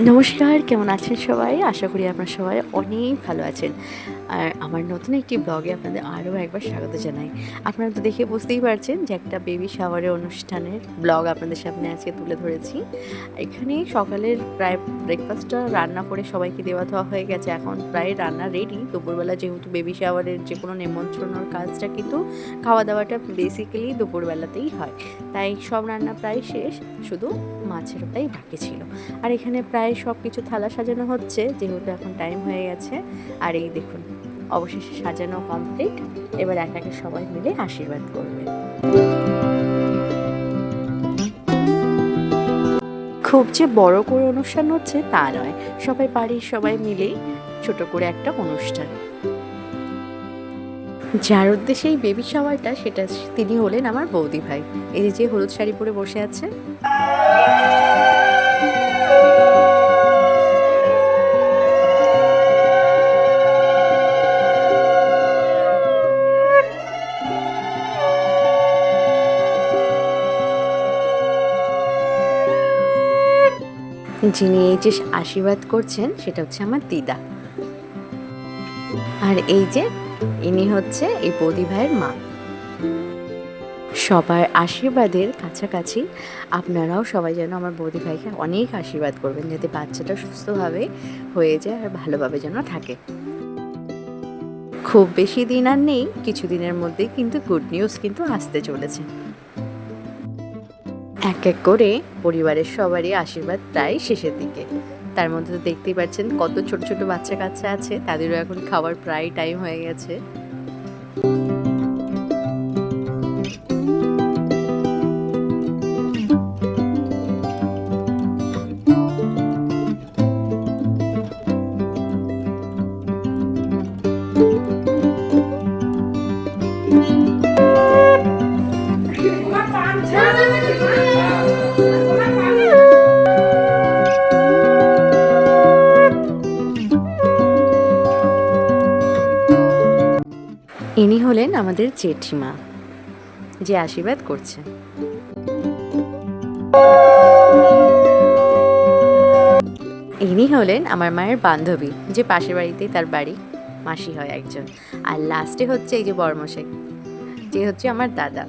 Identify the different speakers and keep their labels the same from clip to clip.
Speaker 1: নমস্কার কেমন আছেন সবাই? আশা করি আপনার সবাই অনেক ভালো আছেন। আর আমার নতুন একটি ব্লগে আপনাদের আরও একবার স্বাগত জানাই। আপনারা তো দেখে বুঝতেই পারছেন যে একটা বেবি শাওয়ারের অনুষ্ঠানের ব্লগ আপনাদের সামনে আজকে তুলে ধরেছি। এখানে সকালের প্রায় ব্রেকফাস্টটা রান্না করে সবাইকে দেওয়া দেওয়া হয়ে গেছে। এখন প্রায় রান্না রেডি দুপুরবেলা যেহেতু বেবি শাওয়ারের যে কোনো নেমন্ত্রণর কাজটা কিন্তু খাওয়া দাওয়াটা বেসিক্যালি দুপুরবেলাতেই হয়। তাই সব রান্না প্রায় শেষ। শুধু মাছের ওটাই বাকি ছিল। আর এখানে প্রায় সব কিছু থালা সাজানো হচ্ছে। যেহেতু এখন টাইম হয়ে গেছে। আর এই দেখুন অবশেষে সাজানো কমপ্লিট এবার এক একে সবাই মিলে আশীর্বাদ করবে। খুব যে বড় করে অনুষ্ঠান হচ্ছে তা নয়। সবাই বাড়ির সবাই মিলেই ছোট করে একটা অনুষ্ঠান। যার উদ্দেশ্যে এই বেবি শাওয়ারটা সেটা তিনি হলেন আমার বৌদি ভাই। এই যে হলুদ শাড়ি পরে বসে আছে যিনি এই যে আশীর্বাদ করছেন, সেটা হচ্ছে আমার দিদা। আর এই যে ইনি হচ্ছে এই ভাইয়ের মা। সবার আশীর্বাদের কাছাকাছি আপনারাও সবাই যেন আমার বৌদি ভাইকে অনেক আশীর্বাদ করবেন, যাতে বাচ্চাটা সুস্থভাবে হয়ে যায় আর ভালোভাবে যেন থাকে। খুব বেশি দিন আর নেই, কিছুদিনের মধ্যেই কিন্তু গুড নিউজ কিন্তু আসতে চলেছে। এক এক করে পরিবারের সবারই আশীর্বাদ প্রায় শেষের দিকে। তার মধ্যে তো দেখতেই পাচ্ছেন কত ছোট ছোট বাচ্চা কাচ্চা আছে, তাদেরও এখন খাওয়ার প্রায় টাইম হয়ে গেছে। ইনি হলেন আমাদের জেঠিমা, যে আশীর্বাদ করছে। ইনি হলেন আমার মায়ের বান্ধবী, যে পাশের বাড়িতেই তার বাড়ি মাসি হয় একজন। আর লাস্টে হচ্ছে এই যে বর্মশাই যে হচ্ছে আমার দাদা।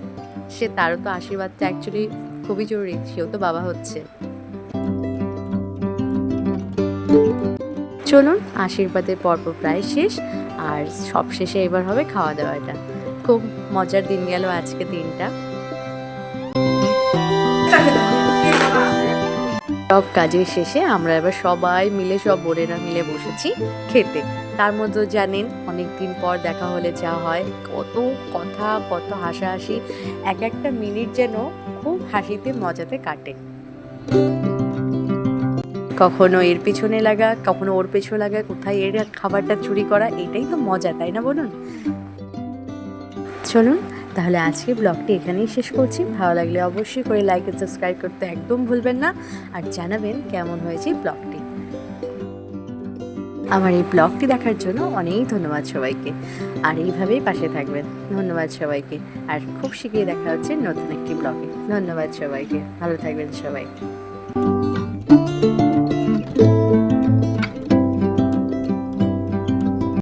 Speaker 1: সে তারও তো আশীর্বাদটা অ্যাকচুয়ালি খুবই জরুরি, সেও তো বাবা হচ্ছে। চলুন, আশীর্বাদের পর্ব প্রায় শেষ, আর সব শেষে এবার হবে খাওয়া দাওয়াটা। খুব মজার দিন গেল আজকে দিনটা। সব কাজের শেষে আমরা এবার সবাই মিলে, সব বোনেরা মিলে বসেছি খেতে। তার মধ্যে জানেন অনেক দিন পর দেখা হলে যা হয়, কত কথা, কত হাসাহাসি, এক একটা মিনিট যেন খুব হাসিতে, মজাতে কাটে। কখনো এর পিছনে লাগা, কখনো ওর পেছনে লাগা, কোথায় এর খাবারটা চুরি করা, এটাই তো মজা, তাই না বলুন? চলুন, তাহলে আজকে ব্লগটি এখানেই শেষ করছি। ভালো লাগলে অবশ্যই করে লাইক আর সাবস্ক্রাইব করতে একদম ভুলবেন না, আর জানাবেন কেমন হয়েছে ব্লগটি। আমার এই ব্লগটি দেখার জন্য অনেক ধন্যবাদ সবাইকে। আর এইভাবেই পাশে থাকবেন। ধন্যবাদ সবাইকে। আর খুব শীঘ্রই দেখা হচ্ছে নতুন একটি ব্লগে। ধন্যবাদ সবাইকে। ভালো থাকবেন সবাই।